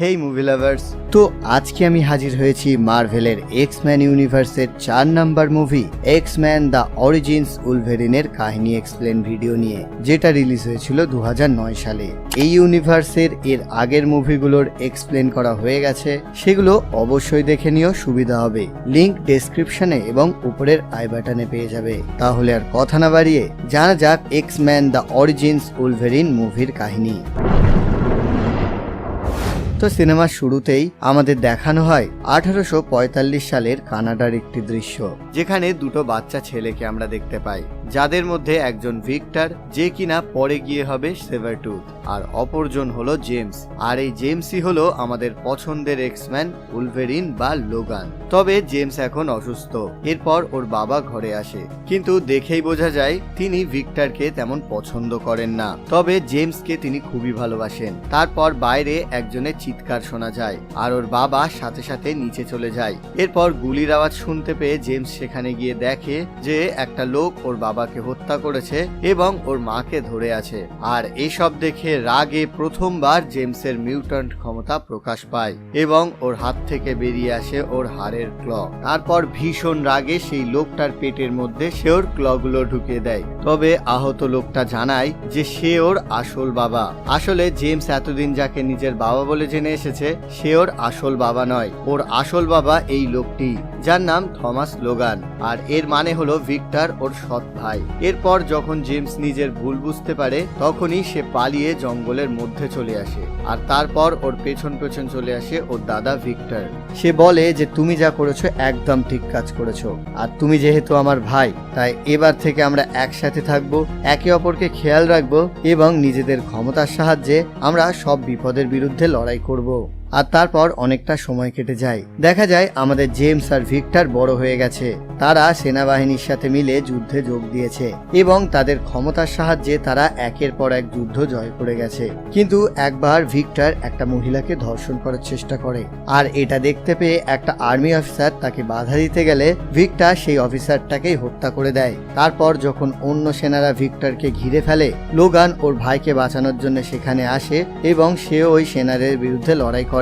হেই movie lovers. তো আজকে আমি হাজির হয়েছি মার্ভেলের এক্স ম্যান ইউনিভার্সের চার number movie X man the origins উলভেরিনের কাহিনী এক্সপ্লেন ভিডিও নিয়ে, যেটা রিলিজ হয়েছিল দু হাজার নয় সালে। এই ইউনিভার্সের এর আগের মুভিগুলোর এক্সপ্লেন করা হয়ে গেছে, সেগুলো অবশ্যই দেখে নিও, সুবিধা হবে। লিংক ডেসক্রিপশনে এবং উপরের আই বাটনে পেয়ে যাবে। তাহলে আর কথা না বাড়িয়ে, জানা যাক X man the origins Wolverine মুভির কাহিনী। তো সিনেমার শুরুতেই আমাদের দেখানো হয় আঠারোশো পঁয়তাল্লিশ সালের কানাডার একটি দৃশ্য, যেখানে দুটো বাচ্চা ছেলেকে আমরা দেখতে পাই। যাদের মধ্যে একজন ভিক্টর, যে কিনা পরে গিয়ে হবে সেভারটুথ। আর অপরজন হলো জেমস। আর এই জেমসই হলো আমাদের পছন্দের এক্সম্যান উলভেরিন বা লোগান। তবে জেমস এখন অসুস্থ। এরপর ওর বাবা ঘরে আসে। কিন্তু দেখেই বোঝা যায়, তিনি ভিক্টরকে তেমন পছন্দ করেন না। তবে জেমসকে তিনি খুবই ভালোবাসেন। তারপর বাইরে একজনের চিৎকার শোনা যায়। আর ওর বাবা সাথে সাথে নিচে চলে যায়। এরপর গুলির আওয়াজ শুনতে পেয়ে জেমস সেখানে গিয়ে দেখে যে একটা লোক ওর বাবাকে হত্যা করেছে এবং ওর মাকে ধরে আছে। আর এসব দেখে রাগে প্রথমবার জেমসের মিউট্যান্ট ক্ষমতা প্রকাশ পায় এবং ওর হাত থেকে বেরিয়ে আসে ওর হাড়ের ক্ল। তারপর ভীষণ রাগে সেই লোকটার পেটের মধ্যে সে ওর ক্লগুলো ঢুকিয়ে দেয়। তবে আহত লোকটা জানায় যে সে ওর আসল বাবা। আসলে জেমস এতদিন যাকে নিজের বাবা বলে জেনে এসেছে, সে ওর আসল বাবা নয়। ওর আসল বাবা এই লোকটি, যার নাম থমাস লোগান। আর এর মানে হলো ভিক্টর ওর সৎ ভাই। এরপর যখন জেমস নিজের ভুল বুঝতে পারে, তখনই সে পালিয়ে জঙ্গলের মধ্যে চলে আসে। আর তারপর ওর পেছন পেছন চলে আসে ওর দাদা ভিক্টর। সে বলে যে, তুমি যা করেছ একদম ঠিক কাজ করেছ। আর তুমি যেহেতু আমার ভাই, তাই এবার থেকে আমরা একসাথে থাকব, একে অপরকে খেয়াল রাখব এবং নিজেদের ক্ষমতার সাহায্যে আমরা সব বিপদের বিরুদ্ধে লড়াই করব। আর তারপর অনেকটা সময় কেটে যায়। দেখা যায়, আমাদের জেমস আর ভিক্টর বড় হয়ে গেছে। তারা সেনাবাহিনীর সাথে মিলে যুদ্ধে যোগ দিয়েছে এবং তাদের ক্ষমতার সাহায্যে তারা একের পর এক যুদ্ধ জয় করে গেছে। কিন্তু একবার ভিক্টর একটা মহিলাকে ধর্ষণ করার চেষ্টা করে। আর এটা দেখতে পেয়ে একটা আর্মি অফিসার তাকে বাধা দিতে গেলে ভিক্টর সেই অফিসারটাকেই হত্যা করে দেয়। তারপর যখন অন্য সেনারা ভিক্টরকে ঘিরে ফেলে, লোগান ওর ভাইকে বাঁচানোর জন্য সেখানে আসে এবং সে ওই সেনারের বিরুদ্ধে লড়াই করে।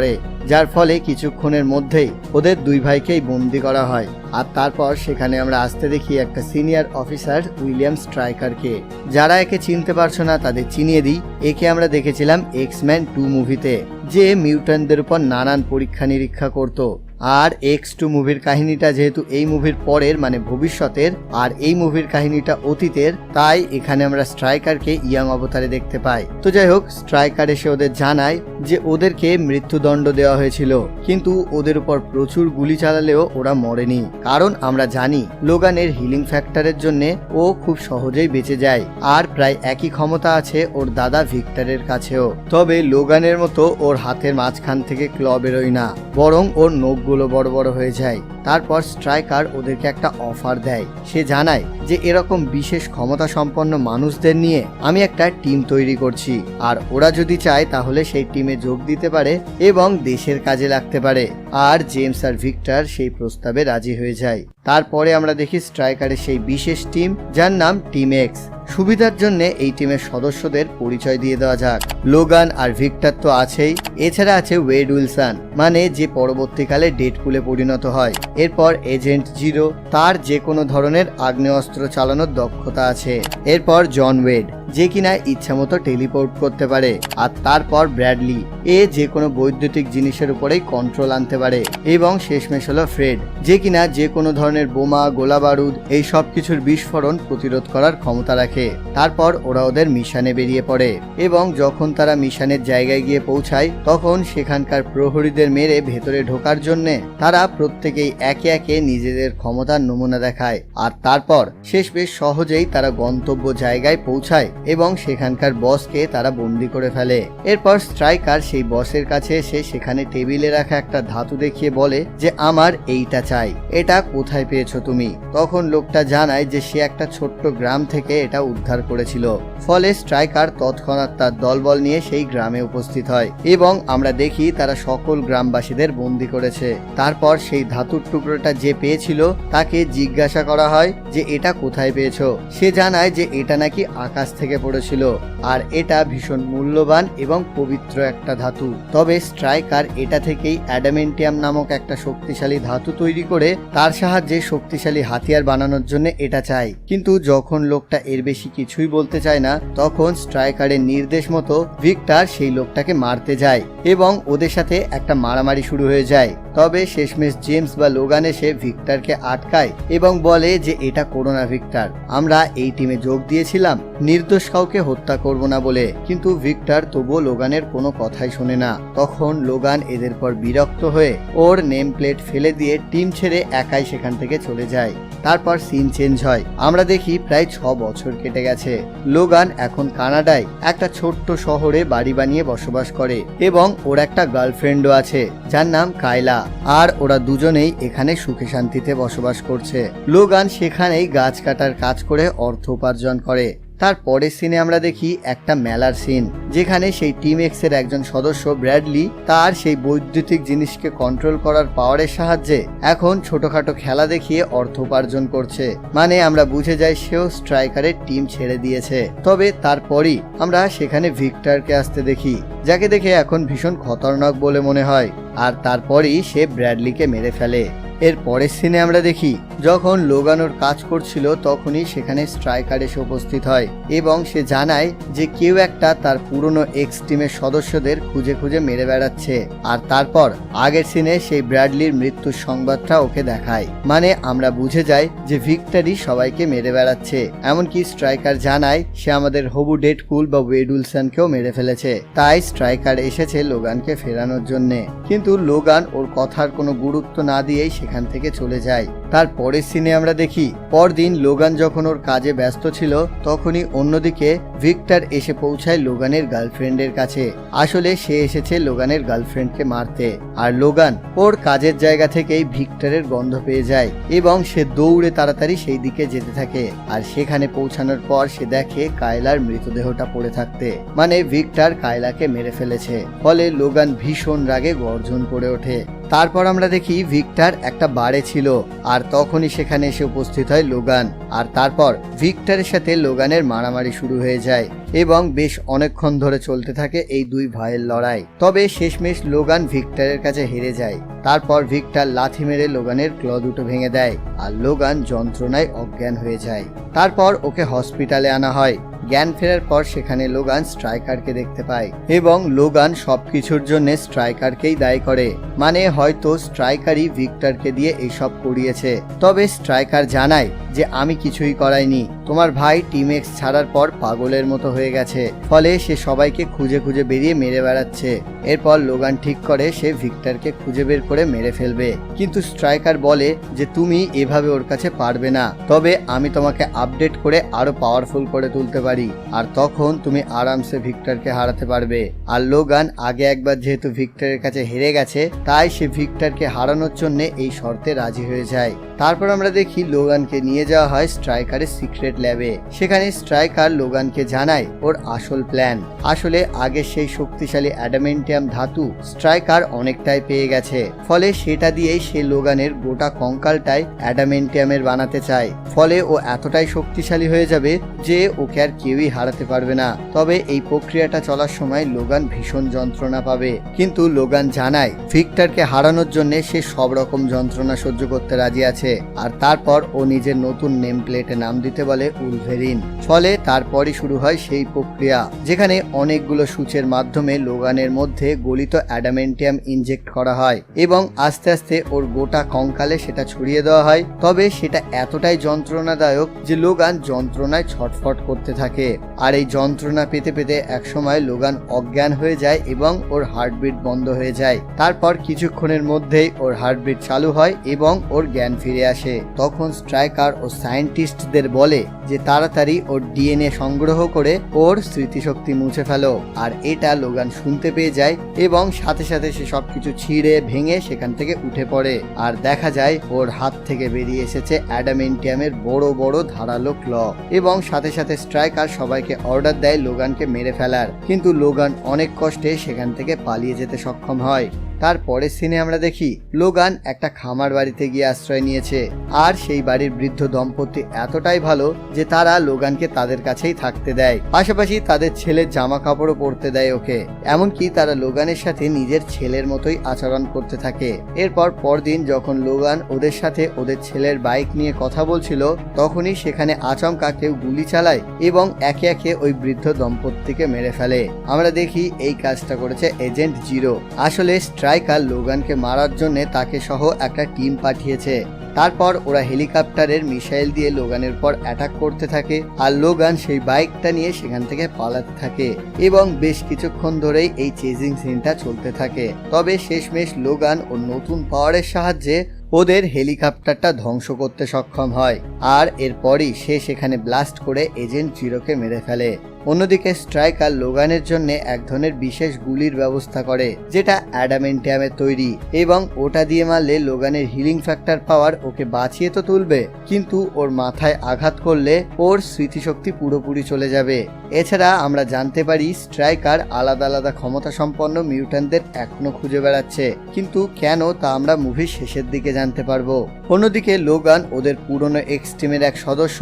যার ফলে কিছুক্ষণের মধ্যেই ওদের দুই ভাইকেই বন্দি করা হয়। আর তারপর সেখানে আমরা আসতে দেখি একটা সিনিয়র অফিসার উইলিয়াম স্ট্রাইকারকে। যারা একে চিনতে পারছ না, তাদের চিনিয়ে দিই। একে আমরা দেখেছিলাম এক্সম্যান টু মুভিতে যে মিউট্যান্টদের উপর নানান পরীক্ষা নিরীক্ষা করতো। আর এক্স টু মুভির কাহিনীটা যেহেতু এই মুভির পরের মানে ভবিষ্যতের, আর এই মুভির কাহিনীটা অতীতের, তাই এখানে আমরা স্ট্রাইকারকে ইয়াং অবতারে দেখতে পাই। তো যাই হোক স্ট্রাইকার এসে ওদের জানায় যে ওদেরকে মৃত্যুদণ্ড দেওয়া হয়েছিল। কিন্তু ওদের উপর প্রচুর গুলি চালালেও ওরা মরেনি। কারণ আমরা জানি লোগানের হিলিং ফ্যাক্টরের জন্য ও খুব সহজেই বেঁচে যায়। আর প্রায় একই ক্ষমতা আছে ওর দাদা ভিক্টরের কাছেও। তবে লোগানের মতো ওর হাতের মাঝখান থেকে ক্ল বেরোয় না। বরং ওর নখগুলো বড় বড় হয়ে যায়। তারপর স্ট্রাইকার ওদেরকে একটা অফার দেয়। সে জানায় যে এরকম বিশেষ ক্ষমতা সম্পন্ন মানুষদের নিয়ে আমি একটা টিম তৈরি করছি। আর ওরা যদি চায় তাহলে সেই টিমে যোগ দিতে পারে এবং দেশের কাজে লাগতে পারে। আর জেমস আর ভিক্টর সেই প্রস্তাবে রাজি হয়ে যায়। তারপরে আমরা দেখি স্ট্রাইকারের সেই বিশেষ টিম যার নাম টিম এক্স সুবিধার জন্য এই টিমের সদস্যদের পরিচয় দিয়ে দেওয়া যাক। লোগান আর ভিক্টর তো আছেই। এছাড়া আছে ওয়েড উইলসন মানে যে পরবর্তীকালে ডেটপুলে পরিণত হয়। এরপর এজেন্ট জিরো, তার যে কোনো ধরনের আগ্নেয়াস্ত্র চালানোর দক্ষতা আছে। এরপর জন ওয়েড, যে কিনা ইচ্ছামতো টেলিপোর্ট করতে পারে। আর তারপর ব্র্যাডলি, এ যে কোনো বৈদ্যুতিক জিনিসের উপরেই কন্ট্রোল আনতে পারে। এবং শেষমেশ হলো ফ্রেড, যে কিনা যে কোনো ধরনের বোমা গোলা বারুদ এই সব কিছুর বিস্ফোরণ প্রতিরোধ করার ক্ষমতা রাখে। তারপর ওরা ওদের মিশনে বেরিয়ে পড়ে এবং যখন তারা মিশনের জায়গায় গিয়ে পৌঁছায়, তখন সেখানকার প্রহরীদের মেরে ভেতরে ঢোকার জন্য তারা প্রত্যেকেই একে একে নিজেদের ক্ষমতার নমুনা দেখায়। আর তারপর শেষ বেশ সহজেই তারা গন্তব্য জায়গায় পৌঁছায় এবং সেখানকার বসকে তারা বন্দি করে ফেলে। এরপর স্ট্রাইকার সেই বসের কাছে এসে সেখানে টেবিলে রাখা একটা ধাতু দেখিয়ে বলে যে, আমার এইটা চাই। এটা কোথায় পেয়েছ তুমি? তখন লোকটা জানায় যে, সে একটা ছোট্ট গ্রাম থেকে এটা উদ্ধার করেছিল। ফলে স্ট্রাইকার তৎক্ষণাৎ তার দলবল নিয়ে সেই গ্রামে উপস্থিত হয় এবং আমরা দেখি তারা সকল গ্রামবাসীদের বন্দি করেছে। তারপর সেই ধাতুর টুকরোটা যে পেয়েছিল তাকে জিজ্ঞাসা করা হয় যে, এটা কোথায় পেয়েছ? সে জানায় যে, এটা নাকি আকাশ থেকে পড়েছিল। আর এটা ভীষণ মূল্যবান এবং পবিত্র একটা ধাতু। তবে স্ট্রাইকার এটা থেকেই অ্যাডামেন্টিয়াম নামক একটা শক্তিশালী ধাতু তৈরি করে তার সাহায্যে শক্তিশালী হাতিয়ার বানানোর জন্য এটা চাই কিন্তু যখন লোকটা এর বেশি কিছুই বলতে চায় না, তখন স্ট্রাইকারের নির্দেশ মতো ভিক্টর সেই লোকটাকে মারতে যায় এবং ওদের সাথে একটা মারামারি শুরু হয়ে যায়। তবে শেষমেশ জেমস বা লোগান এসে ভিক্টরকে আটকায় এবং বলে যে, এটা করোনা ভিক্টর, আমরা এই টিমে যোগ দিয়েছিলাম, নির্দোষ কাউকে হত্যা করব না বলে। কিন্তু ভিক্টর তবুও লোগানের কোনো কথাই শোনে না। তখন লোগান এদের পর বিরক্ত হয়ে ওর নেম প্লেট ফেলে দিয়ে টিম ছেড়ে একাই সেখান থেকে চলে যায়। তারপর সিন চেঞ্জ হয়। আমরা দেখি প্রায় ছ বছর কেটে গেছে। লোগান এখন কানাডায় একটা ছোট্ট শহরে বাড়ি বানিয়ে বসবাস করে এবং ওর একটা গার্লফ্রেন্ডও আছে, যার নাম কায়লা। আর ওরা দুজনেই এখানে সুখে শান্তিতে বসবাস করছে। লোগান সেখানেই গাছ কাটার কাজ করে অর্থ উপার্জন করে। তার পরের সিনে আমরা দেখি একটা মেলার সিন যেখানে সেই টিম এক্সের একজন সদস্য ব্র্যাডলি তার সেই বৈদ্যুতিক জিনিসকে কন্ট্রোল করার পাওয়ারের সাহায্যে এখন ছোটখাটো খেলা দেখিয়ে অর্থ উপার্জন করছে। মানে আমরা বুঝে যাই সেও স্ট্রাইকারের টিম ছেড়ে দিয়েছে। তবে তারপরই আমরা সেখানে ভিক্টরকে আসতে দেখি, যাকে দেখে এখন ভীষণ খতরনাক বলে মনে হয়। আর তারপরই সে ব্র্যাডলিকে মেরে ফেলে। এর পরের সিনে আমরা দেখি, যখন লোগানোর কাজ করছিল তখনই সেখানে স্ট্রাইকার এসে উপস্থিত হয় এবং সে জানায় যে কেউ একটা তার পুরনো এক্স টিমের সদস্যদের খুঁজে খুঁজে মেরে বেড়াচ্ছে। আর তারপর, আগের সিনে সেই ব্র্যাডলির মৃত্যুর সংবাদটা ওকে দেখায়। মানে আমরা বুঝে যাই যে ভিক্টরি সবাইকে মেরে বেড়াচ্ছে। এমনকি স্ট্রাইকার জানায়, সে আমাদের হবু ডেট কুল বা ওয়েডুলসনকেও মেরে ফেলেছে। তাই স্ট্রাইকার এসেছে লোগানকে ফেরানোর জন্যে। কিন্তু লোগান ওর কথার কোনো গুরুত্ব না দিয়েই সেখান থেকে চলে যায়। তার পরের সিনে আমরা দেখি, পরদিন লোগান যখন ওর কাজে ব্যস্ত ছিল, তখনই অন্যদিকে ভিক্টর এসে পৌঁছায় লোগানের গার্লফ্রেন্ডের কাছে। আসলে সে এসেছে লোগানের গার্লফ্রেন্ডকে মারতে। আর লোগান ওর কাজের জায়গা থেকেই ভিক্টরের গন্ধ পেয়ে যায় এবং সে দৌড়ে তাড়াতাড়ি সেই দিকে যেতে থাকে। আর সেখানে পৌঁছানোর পর সে দেখে কায়লার মৃতদেহটা পড়ে থাকতে। মানে ভিক্টর কায়লাকে মেরে ফেলেছে। ফলে লোগান ভীষণ রাগে গর্জন করে ওঠে। তারপর আমরা দেখি ভিক্টর একটা বারে ছিল, আর তখনই সেখানে এসে উপস্থিত হয় লোগান। আর তারপর ভিক্টরের সাথে লোগানের মারামারি শুরু হয়ে যায় এবং বেশ অনেকক্ষণ ধরে চলতে থাকে এই দুই ভাইয়ের লড়াই। তবে শেষমেশ লোগান ভিক্টরের কাছে হেরে যায়। তারপর ভিক্টর লাথি মেরে লোগানের ক্ল দুটো ভেঙে দেয়, আর লোগান যন্ত্রণায় অজ্ঞান হয়ে যায়। তারপর ওকে হসপিটালে আনা হয়। জ্ঞান ফেরার পর সেখানে লোগান স্ট্রাইকারকে দেখতে পায় এবং লোগান সবকিছুর জন্য স্ট্রাইকারকেই দায়ী করে। মানে হয়তো স্ট্রাইকারই ভিক্টরকে দিয়ে এইসব করিয়েছে। তবে স্ট্রাইকার জানায় যে, আমি কিছুই করাইনি। তোমার ভাই টিম এক্স ছাড়ার পর পাগলের মতো হয়ে গেছে। ফলে সে সবাইকে খুঁজে খুঁজে বেরিয়ে মেরে বেড়াচ্ছে। এরপর লোগান ঠিক করে সে ভিক্টরকে খুঁজে বের করে মেরে ফেলবে। কিন্তু স্ট্রাইকার বলে যে, তুমি এভাবে ওর কাছে পারবে না। তবে আমি তোমাকে আপডেট করে আরও পাওয়ারফুল করে তুলতে পারি। আর তখন তুমি আরামসে ভিক্টরকে হারাতে পারবে। আর লোগান আগে একবার যেহেতু ভিক্টরের কাছে হেরে গেছে, তাই সে ভিক্টরকে হারানোর জন্য এই শর্তে রাজি হয়ে যায়। তারপর আমরা দেখি লোগানকে নিয়ে যাওয়া হয় স্ট্রাইকারের সিক্রেট ল্যাবে। সেখানে স্ট্রাইকার লোগানকে জানায় ওর আসল প্ল্যান। আসলে আগে সেই শক্তিশালী অ্যাডামেন্টিয়াম ধাতু স্ট্রাইকার অনেকটাই পেয়ে গেছে। ফলে সেটা দিয়েই সে লোগানের গোটা কঙ্কালটাই অ্যাডামেন্টিয়ামের বানাতে চায়। ফলে ও এতটাই শক্তিশালী হয়ে যাবে যে ওকে আর কেউই হারাতে পারবে না। তবে এই প্রক্রিয়াটা চলার সময় লোগান ভীষণ যন্ত্রণা পাবে। কিন্তু লোগান জানায়, ভিক্টরকে হারানোর জন্য সে সব রকম যন্ত্রণা সহ্য করতে রাজি আছে। আর তারপর ও নিজের নতুন নেম প্লেটে নাম দিতে বলে উলভেরিন। ফলে তারপরই শুরু হয় সেই প্রক্রিয়া, যেখানে অনেকগুলো সূচের মাধ্যমে লোগানের মধ্যে গলিত অ্যাডামেন্টিয়াম ইনজেক্ট করা হয় এবং আস্তে আস্তে ওর গোটা কঙ্কালে সেটা ছড়িয়ে দেওয়া হয়। তবে সেটা এতটাই যন্ত্রণাদায়ক যে লোগান যন্ত্রণায় ছটফট করতে থাকে। আর এই যন্ত্রণা পেতে পেতে একসময় লোগান অজ্ঞান হয়ে যায় এবং ওর হার্টবিট বন্ধ হয়ে যায়। তারপর কিছুক্ষণের মধ্যেই ওর হার্টবিট চালু হয় এবং ওর জ্ঞান ফিরে আসে। তখন স্ট্রাইকার ও সায়েন্টিস্টদের বলে যে তাড়াতাড়ি ওর ডিএনএ সংগ্রহ করে ওর স্মৃতিশক্তি মুছে ফেলো। আর এটা লোগান শুনতে পেয়ে যায় এবং সাথে সাথে সে সবকিছু ছিঁড়ে ভেঙে সেখান থেকে উঠে পড়ে। আর দেখা যায় ওর হাত থেকে বেরিয়ে এসেছে অ্যাডামেন্টিয়ামের বড় বড় ধারালো ক্ল। এবং সাথে সাথে স্ট্রাইকার সবাইকে অর্ডার দেয় লোগানকে মেরে ফেলার। কিন্তু লোগান অনেক কষ্টে সেখান থেকে পালিয়ে যেতে সক্ষম হয়। তার পরের সিনে আমরা দেখি, লোগান একটা খামার বাড়িতে গিয়ে আশ্রয় নিয়েছে। আর সেই বাড়ির বৃদ্ধ দম্পতি এতটাই ভালো যে তারা লোগানকে তাদের কাছেই থাকতে দেয়। পাশাপাশি তাদের ছেলের জামা কাপড়ও পরতে দেয় ওকে। এমনকি তারা লোগানের সাথে নিজের ছেলের মতোই আচরণ করতে থাকে। এরপর পরদিন যখন লোগান ওদের সাথে ওদের ছেলের বাইক নিয়ে কথা বলছিল, তখনই সেখানে আচমকা কেউ গুলি চালায় এবং একে একে ওই বৃদ্ধ দম্পতিকে মেরে ফেলে। আমরা দেখি এই কাজটা করেছে এজেন্ট জিরো আসলে স্ট্রাইকার লোগানকে মারার জন্য তাকে সহ একটা টিম পাঠিয়েছে। তারপর ওরা হেলিকপ্টারের মিসাইল দিয়ে লোগানের পর অ্যাটাক করতে থাকে আর লোগান সেই বাইকটা নিয়ে সেখান থেকে পালাতে থাকে এবং বেশ কিছুক্ষণ ধরেই এই চেজিং সিনটা চলতে থাকে। তবে শেষমেশ লোগান ও নতুন পাওয়ারের সাহায্যে ওদের হেলিকপ্টারটা ধ্বংস করতে সক্ষম হয় আর এরপরই সে সেখানে ব্লাস্ট করে এজেন্ট জিরোকে মেরে ফেলে। অন্যদিকে স্ট্রাইকার লোগানের জন্য এক ধরনের বিশেষ গুলির ব্যবস্থা করে, যেটা অ্যাডামেন্টিয়ামের তৈরি এবং ওটা দিয়ে মারলে লোগানের হিলিং ফ্যাক্টর পাওয়ার ওকে বাঁচিয়ে তো তুলবে, কিন্তু ওর মাথায় আঘাত করলে ওর স্মৃতিশক্তি পুরোপুরি চলে যাবে। এছাড়া আমরা জানতে পারি স্ট্রাইকার আলাদা আলাদা ক্ষমতা সম্পন্ন মিউট্যান্টদের এখনও খুঁজে বেড়াচ্ছে, কিন্তু কেন তা আমরা মুভির শেষের দিকে জানতে পারব। অন্যদিকে লোগান ওদের পুরনো এক্স টিমের এক সদস্য,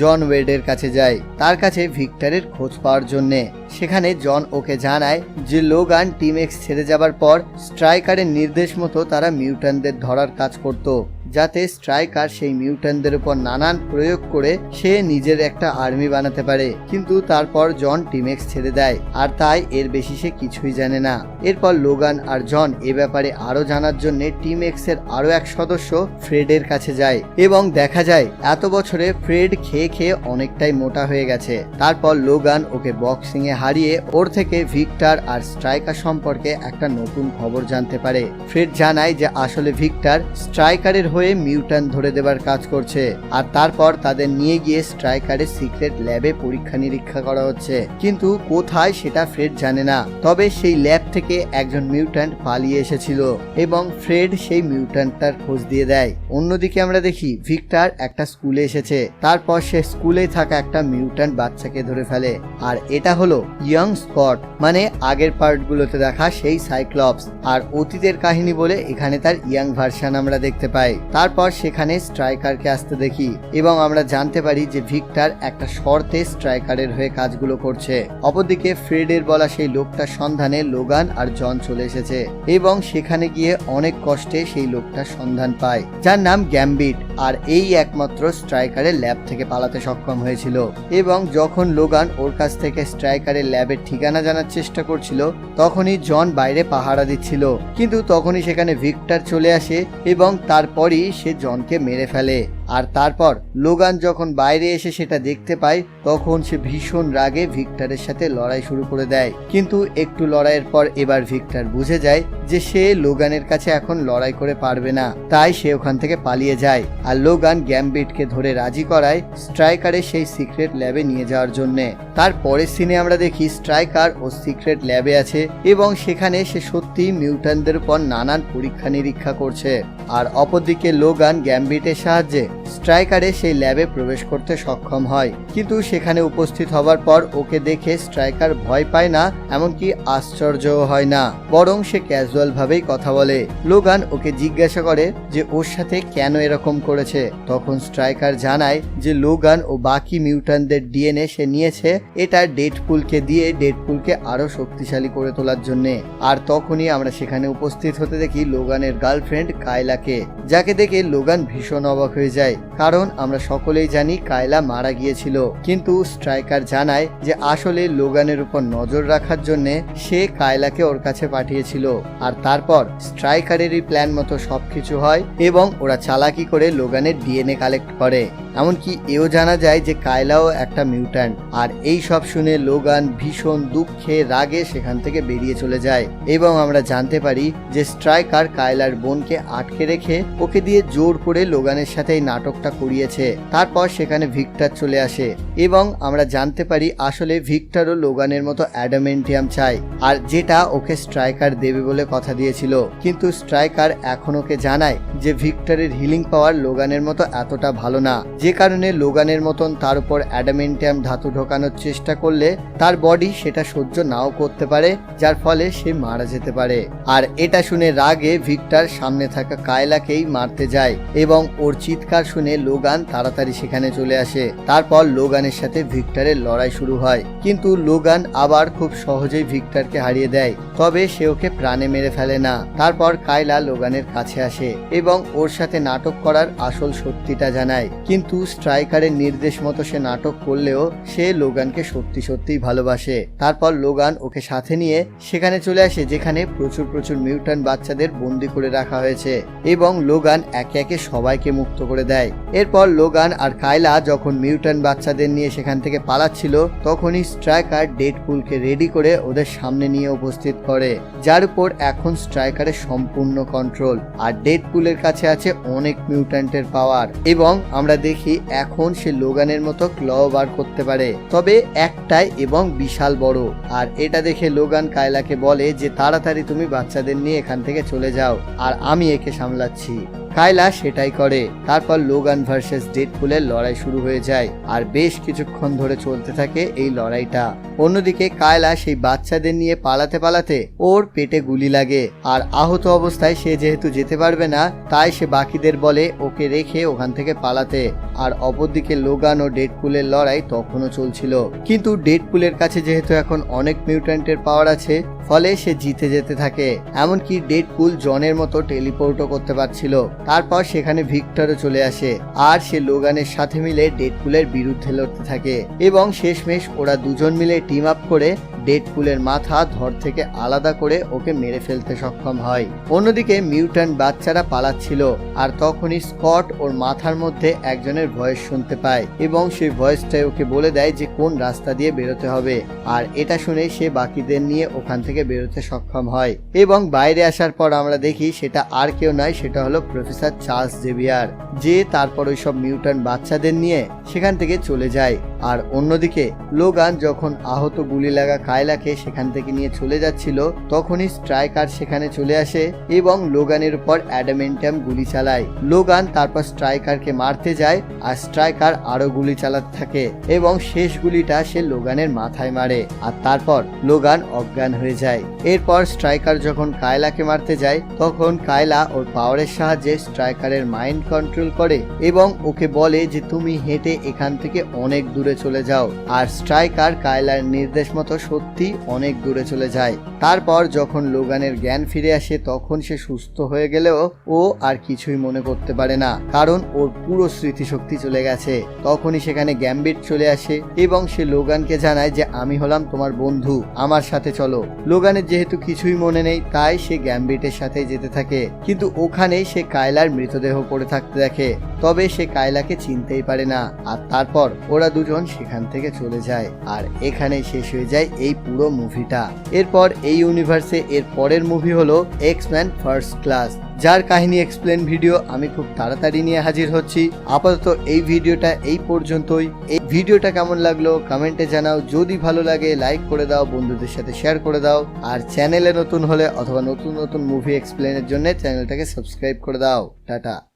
জন ওয়েডের কাছে যায়। তার কাছে ভিক্টরের খোঁজ পাওয়ার জন্যে। সেখানে জন ওকে জানায় যে লোগান টিম এক্স ছেড়ে যাবার পর স্ট্রাইকারের নির্দেশ মতো তারা মিউটানদের ধরার কাজ করত। যাতে স্ট্রাইকার সেই মিউট্যান্টদের উপর নানান প্রয়োগ করে সে নিজের একটা আর্মি বানাতে পারে। কিন্তু তারপর জন টিমেক্স ছেড়ে দেয়, আর তাই এর বেশি সে কিছুই জানে না। এরপর লোগান আর জন এ ব্যাপারে আরও জানার জন্য টিম এক্সের আরও এক সদস্য ফ্রেডের কাছে যায় এবং দেখা যায়, এত বছরে ফ্রেড খেয়ে খেয়ে অনেকটাই মোটা হয়ে গেছে। তারপর লোগান ওকে বক্সিং এ হারিয়ে ওর থেকে ভিক্টর আর স্ট্রাইকার সম্পর্কে একটা নতুন খবর জানতে পারে। ফ্রেড জানায় যে আসলে ভিক্টর স্ট্রাইকারের হয়ে মিউটান ধরে দেবার কাজ করছে। আর তারপর তাদের নিয়ে গিয়ে স্ট্রাইকারের সিক্রেট ল্যাবে পরীক্ষা নিরীক্ষা করা হচ্ছে। কিন্তু কোথায় সেটা ফ্রেড জানে না। তবে সেই ল্যাব থেকে একজন মিউট্যান্ট পালিয়ে এসেছিল এবং ফ্রেড সেই মিউট্যান্টটার খোঁজ দিয়ে দেয়। অন্যদিকে আমরা দেখি ভিক্টর একটা স্কুলে এসেছে। তারপর সে স্কুলে থাকা একটা মিউট্যান্ট বাচ্চাকে ধরে ফেলে। আর এটা হলো ইয়ং স্পট মানে আগের পার্টগুলোতে দেখা সেই সাইক্লপস। আর অতীতের কাহিনী বলে এখানে তার ইয়াং ভার্সন আমরা দেখতে পাই। তারপর সেখানে স্ট্রাইকারকে আসতে দেখি এবং আমরা জানতে পারি যে ভিক্টর একটা শর্তে স্ট্রাইকারের হয়ে কাজগুলো করছে। অপরদিকে ফ্রেডের বলা সেই লোকটার সন্ধানে লোগান আর জন চলে এসেছে এবং সেখানে গিয়ে অনেক কষ্টে সেই লোকটার সন্ধান পায়, যার নাম গ্যাম্বিট। আর এই একমাত্র স্ট্রাইকারের ল্যাব থেকে পালাতে সক্ষম হয়েছিল। এবং যখন লোগান ওর কাছ থেকে স্ট্রাইকারের ল্যাবের ঠিকানা জানার চেষ্টা করছিল, তখনই জন বাইরে পাহারা দিচ্ছিল। কিন্তু তখনই সেখানে ভিক্টর চলে আসে এবং তারপরই সে জনকে মেরে ফেলে। আর তারপর লোগান যখন বাইরে এসে সেটা দেখতে পায়, তখন সে ভীষণ রাগে ভিক্টরের সাথে লড়াই শুরু করে দেয়। কিন্তু একটু লড়াইয়ের পর এবার ভিক্টর বুঝে যায় যে সে লোগানের কাছে এখন লড়াই করে পারবে না। তাই সে ওখান থেকে পালিয়ে যায় আর লোগান গ্যাম্বিটকে ধরে রাজি করায় স্ট্রাইকারের সেই সিক্রেট ল্যাবে নিয়ে যাওয়ার জন্য। তার পরের সিনে আমরা দেখি স্ট্রাইকার ও সিক্রেট ল্যাবে আছে এবং সেখানে সে সত্যি মিউট্যান্টদের উপর নানান পরীক্ষা নিরীক্ষা করছে। আর অপরদিকে লোগান গ্যাম্বিটের সাহায্যে স্ট্রাইকারে সেই ল্যাবে প্রবেশ করতে সক্ষম হয়। কিন্তু সেখানে উপস্থিত হবার পর ওকে দেখে স্ট্রাইকার ভয় পায় না, এমনকি আশ্চর্যও হয় না। বরং সে ক্যাজুয়াল ভাবেই কথা বলে। লোগান ওকে জিজ্ঞাসা করে যে ওর সাথে কেন এরকম করেছে। তখন স্ট্রাইকার জানায় যে লোগান ও বাকি মিউটানদের ডিএনএ সে নিয়েছে, এটা ডেডপুলকে দিয়ে ডেডপুলকে আরও শক্তিশালী করে তোলার জন্য। আর তখনই আমরা সেখানে উপস্থিত হতে দেখি লোগানের গার্লফ্রেন্ড কায়লাকে, যাকে দেখে লোগান ভীষণ অবাক হয়ে যায়। কারণ আমরা সকলেই জানি কায়লা মারা গিয়েছিল। কিন্তু স্ট্রাইকার জানায় যে আসলে লোগানের উপর নজর রাখার জন্য সে কায়লাকে ওর কাছে পাঠিয়েছিল। আর তারপর স্ট্রাইকারেরই প্ল্যান মতো সবকিছু হয় এবং ওরা চালাকি করে লোগানের ডিএনএ কালেক্ট করে। এমনকি এও জানা যায় যে কায়লাও একটা মিউট্যান্ট। আর এই সব শুনে লোগান ভীষণ দুঃখে রাগে সেখান থেকে বেরিয়ে চলে যায়। এবং আমরা জানতে পারি যে স্ট্রাইকার কায়লার বোনকে আটকে রেখে ওকে দিয়ে জোর করে লোগানের সাথে এই নাটকটা করিয়েছে। তারপর সেখানে ভিক্টর চলে আসে। এবং আমরা জানতে পারি আসলে ভিক্টরও লোগানের মতো অ্যাডামেন্টিয়াম চায় আর যেটা ওকে স্ট্রাইকার দেবে বলে কথা দিয়েছিল। কিন্তু স্ট্রাইকার এখন ওকে জানায় যে ভিক্টরের হিলিং পাওয়ার লোগানের মতো এতটা ভালো না। যে কারণে লোগানের মতন তার উপর অ্যাডামেন্টিয়াম ধাতু ঢোকানোর চেষ্টা করলে তার বডি সেটা সহ্য নাও করতে পারে, যার ফলে সে মারা যেতে পারে। আর এটা শুনে রাগে ভিক্টর সামনে থাকা কায়লাকেই মারতে যায় এবং ওর চিৎকার শুনে লোগান তাড়াতাড়ি সেখানে চলে আসে। তারপর লোগানের সাথে ভিক্টরের লড়াই শুরু হয়। কিন্তু লোগান আবার খুব সহজেই ভিক্টরকে হারিয়ে দেয়। তবে সে ওকে প্রাণে মেরে ফেলে না। তারপর কায়লা লোগানের কাছে আসে এবং ওর সাথে নাটক করার আসল সত্যিটা জানায়। কিন্তু স্ট্রাইকারের নির্দেশ মতো সে নাটক করলেও সে লোগানকে সত্যি সত্যিই ভালোবাসে। তারপর লোগান ওকে সাথে নিয়ে সেখানে চলে আসে, যেখানে প্রচুর প্রচুর মিউট্যান্ট বাচ্চাদের বন্দি করে রাখা হয়েছে এবং লোগান একে একে সবাইকে মুক্ত করে দেয়। এরপর লোগান আর কায়লা যখন মিউটান বাচ্চাদের নিয়ে সেখান থেকে পালাচ্ছিল, তখনই স্ট্রাইকার ডেড পুলকে রেডি করে ওদের সামনে নিয়ে উপস্থিত করে, যার উপর এখন স্ট্রাইকারের সম্পূর্ণ কন্ট্রোল। আর ডেড পুলের কাছে আছে অনেক মিউট্যান্টের পাওয়ার এবং আমরা দেখি এখন সে লোগানের মতো ক্ল বার করতে পারে। তবে একটাই এবং বিশাল বড়। আর এটা দেখে লোগান কায়লাকে বলে যে, তাড়াতাড়ি তুমি বাচ্চাদের নিয়ে এখান থেকে চলে যাও। আর আমি একে সামলাচ্ছি। কায়লা সেটাই করে। তারপর লোগান ভার্সেস ডেডপুলের লড়াই শুরু হয়ে যায় আর বেশ কিছুক্ষণ ধরে চলতে থাকে এই লড়াইটা। অন্যদিকে কায়লা সেই বাচ্চাদের নিয়ে পালাতে পালাতে ওর পেটে গুলি লাগে আর আহত অবস্থায় সে যেহেতু যেতে পারবে না, তাই সে বাকিদের বলে ওকে রেখে ওখান থেকে পালাতে। আর অপরদিকে লোগান ও ডেডপুলের লড়াই তখনও চলছিল। কিন্তু ডেডপুলের কাছে যেহেতু এখন অনেক মিউট্যান্টের পাওয়ার আছে ফলে সে জিতে যেতে থাকে। এমনকি ডেডপুল জনের মতো টেলিপোর্টও করতে পারছিল। তারপর সেখানে ভিক্টরও চলে আসে। আর সে লোগানের সাথে মিলে ডেডপুলের বিরুদ্ধে লড়তে থাকে। এবং শেষমেশ ওরা দুজন মিলে টিম আপ করে ডেডপুলের মাথা ধর থেকে আলাদা করে ওকে মেরে ফেলতে সক্ষম হয়। অন্যদিকে মিউট্যান্ট বাচ্চারা পালাচ্ছিল। আর তখনই স্কট ওর মাথার মধ্যে একজনের ভয়েস শুনতে পায় এবং সেই ভয়েসটাই ওকে বলে দেয় যে কোন রাস্তা দিয়ে বেরোতে হবে। আর এটা শুনে সে বাকিদের নিয়ে ওখান থেকে বেরোতে সক্ষম হয়। এবং বাইরে আসার পর আমরা দেখি সেটা আর কেউ নয়, সেটা হলো প্রফেসর চার্লস জেভিয়ার, যে তারপর ওইসব মিউটন বাচ্চাদের নিয়ে সেখান থেকে চলে যায়। আর অন্যদিকে, লোগান যখন আহত গুলি লাগা কায়লাকে সেখান থেকে নিয়ে চলে যাচ্ছিল, তখনই স্ট্রাইকার সেখানে চলে আসে এবং লোগানের উপর অ্যাডামেন্টাম গুলি চালায়। লোগান তারপর স্ট্রাইকারকে মারতে যায় আর স্ট্রাইকার আরও গুলি চালাতে থাকে এবং শেষ গুলিটা সে লোগানের মাথায় মারে আর তারপর লোগান অজ্ঞান হয়ে যায়। এরপর স্ট্রাইকার যখন কায়লাকে মারতে যায়, তখন কায়লা ওর পাওয়ারের সাহায্যে স্ট্রাইকারের মাইন্ড কন্ট্রোল করে এবং ওকে বলে যে, তুমি হেঁটে এখান থেকে অনেক দূরে চলে যাও। আর স্ট্রাইকার কায়লার নির্দেশ মতো সত্যি অনেক দূরে চলে যায়। তারপর যখন লোগানের জ্ঞান ফিরে আসে, তখন সে সুস্থ হয়ে গেলেও ও আর কিছুই মনে করতে পারে না। কারণ ওর পুরো স্মৃতিশক্তি চলে গেছে। তখনই সেখানে গ্যাম্বিট চলে আসে এবং সে লোগানকে জানায় যে, আমি হলাম তোমার বন্ধু। আমার সাথে চলো। লোগানের যেহেতু কিছুই মনে নেই, তাই সে গ্যাম্বিটের সাথে যেতে থাকে। কিন্তু ওখানেই সে কায়লার মৃতদেহ পড়ে থাকতে দেখে। তবে সে কায়লাকে চিনতেই পারে না। আর তারপর ওরা দুজন সেখান থেকে চলে যায় আর এখানেই শেষ হয়ে যায় এই পুরো মুভিটা এরপর এই ইউনিভার্সে এর পরের মুভি হলো এক্স ম্যান ফার্স্ট ক্লাস যার কাহিনী এক্সপ্লেন ভিডিও আমি খুব তাড়াতাড়ি নিয়ে হাজির হচ্ছি। আপাতত এই ভিডিওটা এই পর্যন্তই। এই ভিডিওটা কেমন লাগল কমেন্টে জানাও। যদি ভালো লাগে লাইক করে দাও, বন্ধুদের সাথে শেয়ার করে দাও। আর চ্যানেলে নতুন হলে অথবা নতুন নতুন মুভি এক্সপ্লেনের জন্য চ্যানেলটাকে সাবস্ক্রাইব করে দাও। টাটা।